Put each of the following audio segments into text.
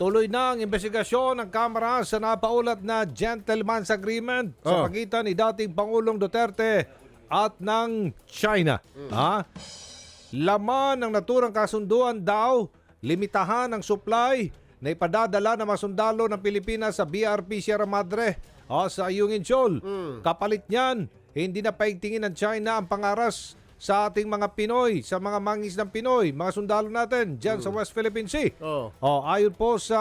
Tuloy na ang investigasyon ng Kamara sa napaulat na gentleman's agreement sa Oh. pagitan ni dating Pangulong Duterte at ng China. Ha? Laman ng naturang kasunduan daw, limitahan ang supply na ipadadala ng mga sundalo ng Pilipinas sa BRP Sierra Madre o sa Ayungin Shoal. Kapalit niyan, hindi na paigtingin ng China ang pangaras sa ating mga Pinoy, sa mga mangis ng Pinoy, mga sundalo natin dyan sa West Philippine Sea. Oh. Oh, ayon po sa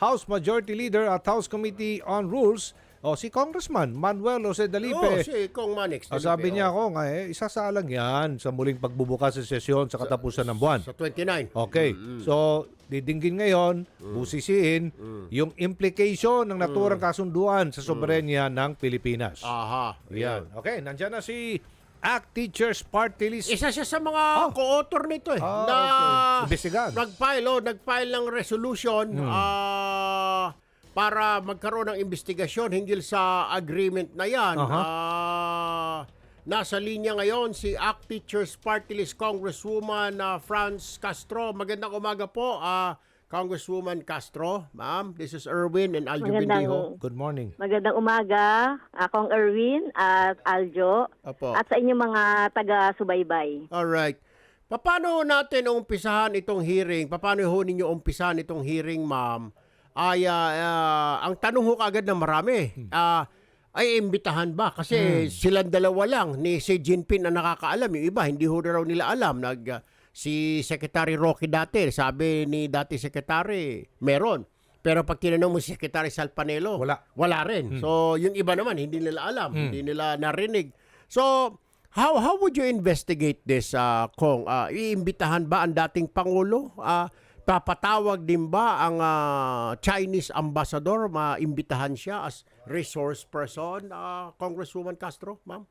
House Majority Leader at House Committee on Rules, oh, si Congressman Manuel Jose Dalipe. Oh, si Kong Manix. Ah, sabi niya ako nga eh, isasalang yan sa muling pagbubukas sa sesyon sa katapusan ng buwan. Sa 29. Okay. So, didinggin ngayon, busisiin, yung implication ng naturang kasunduan sa soberenya ng Pilipinas. Aha. Yan. Okay, nandyan na si ACT Teachers Party List. Isa siya sa mga co-author nito eh. Ah, na okay. Imbestigahan. nag-file, oh, nag-file ng resolution Hmm. ah, para magkaroon ng investigasyon hinggil sa agreement na yan. Aha. Ah, nasa linya ngayon si ACT Teachers Party List Congresswoman ah, Franz Castro. Magandang umaga po, ah, Congresswoman Castro. Ma'am, this is Erwin and Aljo Bendijo. Magandang, Good morning. magandang umaga, akong Erwin at Aljo Apo. at sa inyong mga taga-subaybay. Alright. Paano natin umpisahan itong hearing? Paano ho ninyo umpisahan itong hearing, ma'am? Ay, ah, ah, ang tanong ho kagad na marami, ah, ay imbitahan ba? Kasi silang dalawa lang ni si Jinping ang nakakaalam. Yung iba, hindi ho raw nila alam. Nag, ah, si Secretary Rocky dati, sabi ni dati Secretary, meron. Pero pag tinanong mo si Secretary Salpanelo, Wala. wala rin. So, yung iba naman, hindi nila alam, hindi nila narinig. So, how how would you investigate this, uh, Kong? Uh, iimbitahan ba ang dating Pangulo? Uh, papatawag din ba ang ah, Chinese ambassador? Maimbitahan siya as resource person, uh, Congresswoman Castro, ma'am?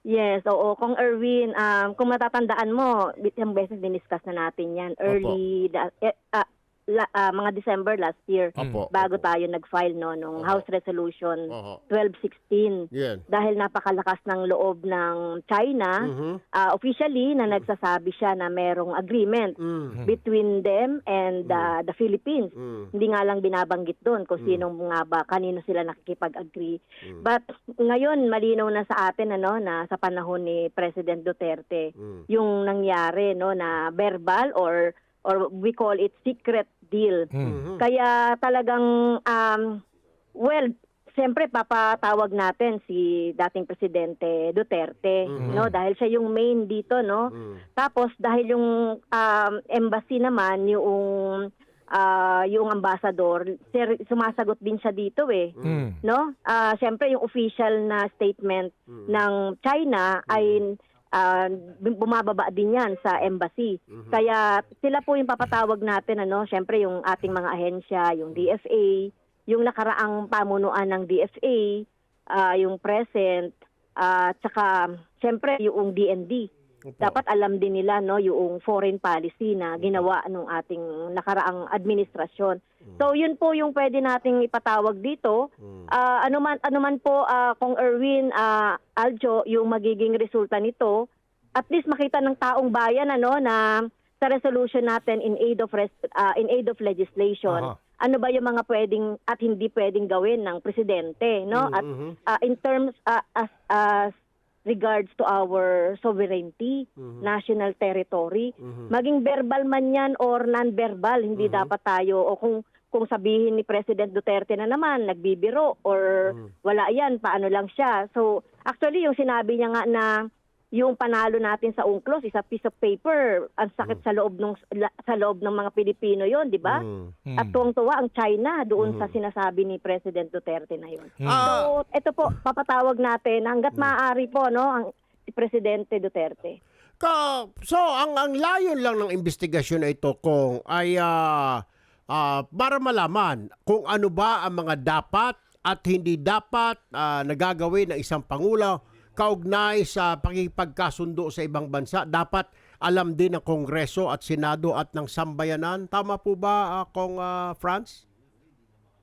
Yes, oo. Kung Erwin, um, kung matatandaan mo, isang beses diniscuss na natin yan. Early, da- eh, ah, la- ah, mga December last year, Opo, bago opo. tayo nag-file no, nung Opo. House Resolution Oho. 1216. Yan. Dahil napakalakas ng loob ng China, Mhm. ah, officially na nagsasabi siya na merong agreement Mm. between them and uh, the Philippines. Mm. Hindi nga lang binabanggit doon kung sino nga ba, kanino sila nakikipag-agree. But ngayon, malinaw na sa atin ano, na sa panahon ni President Duterte, Mm. yung nangyari no, na verbal or or we call it secret deal. Mhm. Kaya talagang, um, well, siyempre papatawag natin si dating Presidente Duterte, no? Dahil siya yung main dito, no? Mm. Tapos dahil yung um, embassy naman, yung ah, yung ambassador, sir, sumasagot din siya dito eh. Mm. No? Ah, siyempre yung official na statement ng China ay ah, bumababa din yan sa embassy. Kaya sila po yung papatawag natin ano, siyempre yung ating mga ahensya, yung DFA, yung nakaraang pamunuan ng DFA, ah, yung present, at saka siyempre yung DND. Opo. Dapat alam din nila no yung foreign policy na ginawa ng ating nakaraang administrasyon. So yun po yung pwede nating ipatawag dito. Ah, ano man ano man po ah, kung Erwin ah, Aljo yung magiging resulta nito, at least makita ng taong bayan ano na sa resolution natin in aid of res- ah, in aid of legislation. Aha. Ano ba yung mga pwedeng at hindi pwedeng gawin ng presidente, no? At Mhm. ah, in terms ah, as as regards to our sovereignty, national territory, maging verbal man yan or non-verbal, hindi dapat tayo o kung kung sabihin ni President Duterte na naman nagbibiro or wala yan, paano lang siya. So, actually yung sinabi niya nga na yung panalo natin sa UNCLOS is a piece of paper. Ang sakit sa loob ng sa loob ng mga Pilipino 'yon, 'di ba? Mm. At tuwang-tuwa ang China doon sa sinasabi ni President Duterte na 'yon. Ah, So, ito po, papatawag natin hanggat maaari po, no, ang si Presidente Duterte. Ka, so, ang, ang layon lang ng investigasyon na ito, Kong, ay ah, ah, para malaman kung ano ba ang mga dapat at hindi dapat ah, nagagawin ng isang Pangulo kaugnay sa pakipagkasundo sa ibang bansa. Dapat alam din ng Kongreso at Senado at ng Sambayanan. Tama po ba, ah, Kong ah, Franz?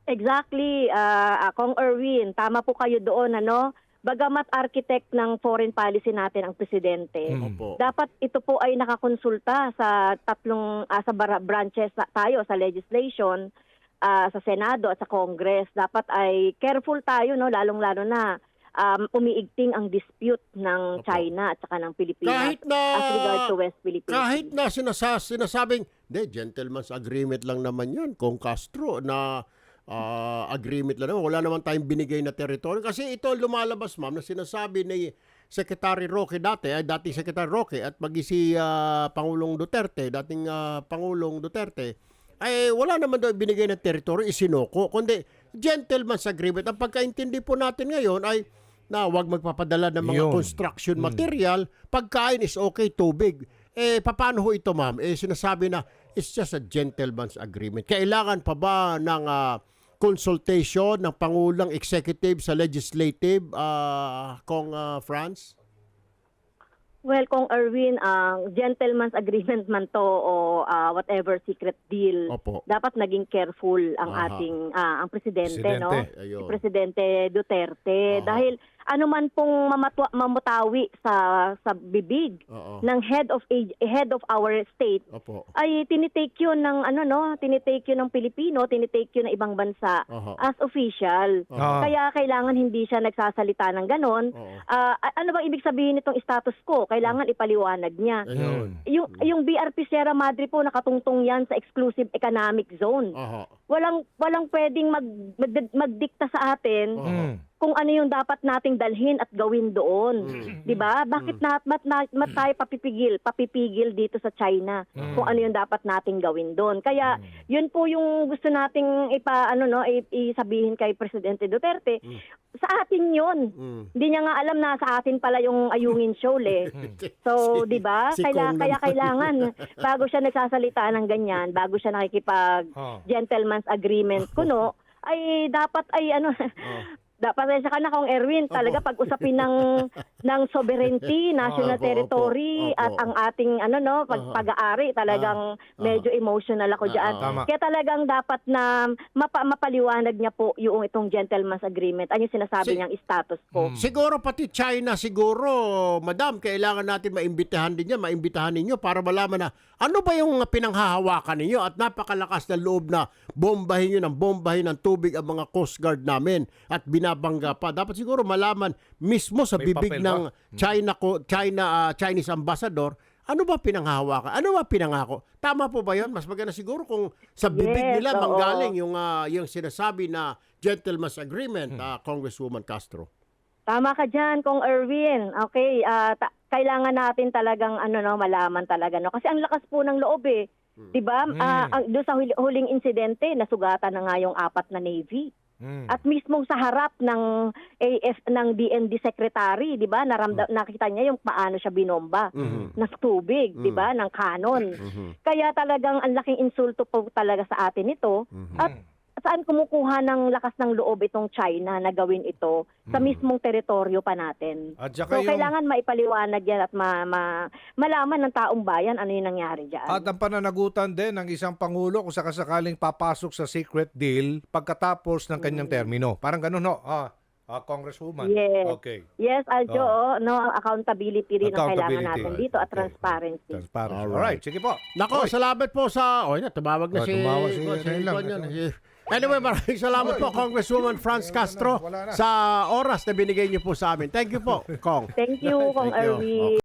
Exactly, ah akong Erwin, tama po kayo doon ano. bagamat architect ng foreign policy natin ang presidente, Opo. dapat ito po ay nakakonsulta sa tatlong ah, sa branches na tayo sa legislation, ah, sa Senado at sa Congress. Dapat ay careful tayo no lalong-lalo na um, umiigting ang dispute ng Opo. China at saka ng Pilipinas Kahit na as regard to West Philippines. kahit na sinasa, sinasabing, de gentleman's agreement lang naman 'yan kung Castro na ah, agreement lang naman. Wala naman tayong binigay na teritoryo kasi ito lumalabas ma'am na sinasabi ni Secretary Roque dati, ay dating Secretary Roque at magi si ah, Pangulong Duterte, dating ah, Pangulong Duterte, ay wala naman daw binigay na teritoryo isinoko, kundi gentleman's agreement. Ang pagkaintindi po natin ngayon ay na wag magpapadala ng mga Yun. construction material, pagkain is okay, tubig. Eh, paano ho ito, ma'am? Eh, sinasabi na, it's just a gentleman's agreement. Kailangan pa ba ng ah, consultation ng Pangulong Executive sa Legislative, ah, Kong ah, France? Well, kung Erwin, ang gentleman's agreement man to o ah, whatever secret deal, Opo. dapat naging careful ang Aha. ating ah, ang presidente, no? Presidente. Si Ayun. Presidente Duterte Aha. dahil ano man pong mamatwa, mamutawi sa sa bibig Oo. ng head of age, head of our state Opo. ay tinitake yun ng ano no, tinitake yun ng Pilipino, tinitake yun ng ibang bansa Aha. as official. Ah. Kaya kailangan hindi siya nagsasalita ng ganon. Oo. Ah, ano bang ibig sabihin nitong status quo? Kailangan ipaliwanag niya. Ayun. Yung yung BRP Sierra Madre po nakatungtong yan sa exclusive economic zone. Aha. Walang walang pwedeng mag, mag magdikta sa atin Oo. Mm. Kung ano yung dapat nating dalhin at gawin doon. Mm. 'Di ba? Bakit na mat, mat, mat tayo papipigil, papipigil dito sa China Mm. kung ano yung dapat nating gawin doon. Kaya 'yun po yung gusto nating ipa ano no, isabihin kay Presidente Duterte. Mm. Sa atin 'yun. Mm. Hindi niya nga alam na sa atin pala yung ayungin show eh. So, Si- 'di ba? si Kaya Kong kaya naman. kailangan bago siya nagsasalita ng ganyan, bago siya nakikipag Ah. gentleman's agreement kuno, ay dapat ay ano Oh. Dapat ay ka na kung Erwin talaga pag usapin ng ng sovereignty, national Opo, opo, territory opo. at ang ating ano no pag Aha. pag-aari talagang medyo emotional ako diyan. ah, Tama. Kaya talagang dapat na mapa, mapaliwanag niya po yung itong gentleman's agreement. Ano yung sinasabi Si- niyang status quo. Siguro pati China siguro, madam, kailangan natin maimbitahan din yan, maimbitahan ninyo para malaman na ano ba yung pinanghahawakan ninyo at napakalakas na loob na bombahin nyo ng bombahin ng tubig ang mga Coast Guard namin at binabangga pa. Dapat siguro malaman mismo sa May bibig papel ng ba? China ko China ah, Chinese ambassador ano ba pinanghahawakan? Ano ba pinangako? Tama po ba 'yon? Mas maganda siguro kung sa bibig Yes, nila oo. manggaling yung ah, yung sinasabi na gentleman's agreement, ah, Congresswoman Castro. Tama ka diyan kung Erwin. Okay, ah, ta- kailangan natin talagang ano no malaman talaga no kasi ang lakas po ng loob eh. 'Di ba? Ah, ang doon sa huli- huling insidente nasugatan na nga yung apat na navy. Mm. At mismo sa harap ng AF ng DND secretary, 'di ba? Naramda nakita niya yung paano siya binomba Mhm. ng tubig, 'di ba? Ng kanon. Mhm. Kaya talagang ang laking insulto po talaga sa atin ito. Mhm. At saan kumukuha ng lakas ng loob itong China na gawin ito sa mismong teritoryo pa natin? At So yung kailangan maipaliwanag yan at ma, ma- malaman ng taong bayan ano yung nangyari dyan. At ang pananagutan din ng isang pangulo kung sakasakaling papasok sa secret deal pagkatapos ng kanyang termino. Parang ganun, no? Ah, ah, Congresswoman. Yes. Okay. yes, Aljo, oh. no, accountability rin ang kailangan Accountability. natin dito at Okay. transparency. Alright. Alright, sige po. Nako, salamat po sa... Oh, na, tumawag na Oh, si... tumawag si- si- ayun lang. Juan yan. Si- Anyway, maraming salamat po, Congresswoman Franz Castro, sa oras na binigay niyo po sa amin. Thank you po, Kong. Thank you, Kong. Erwin.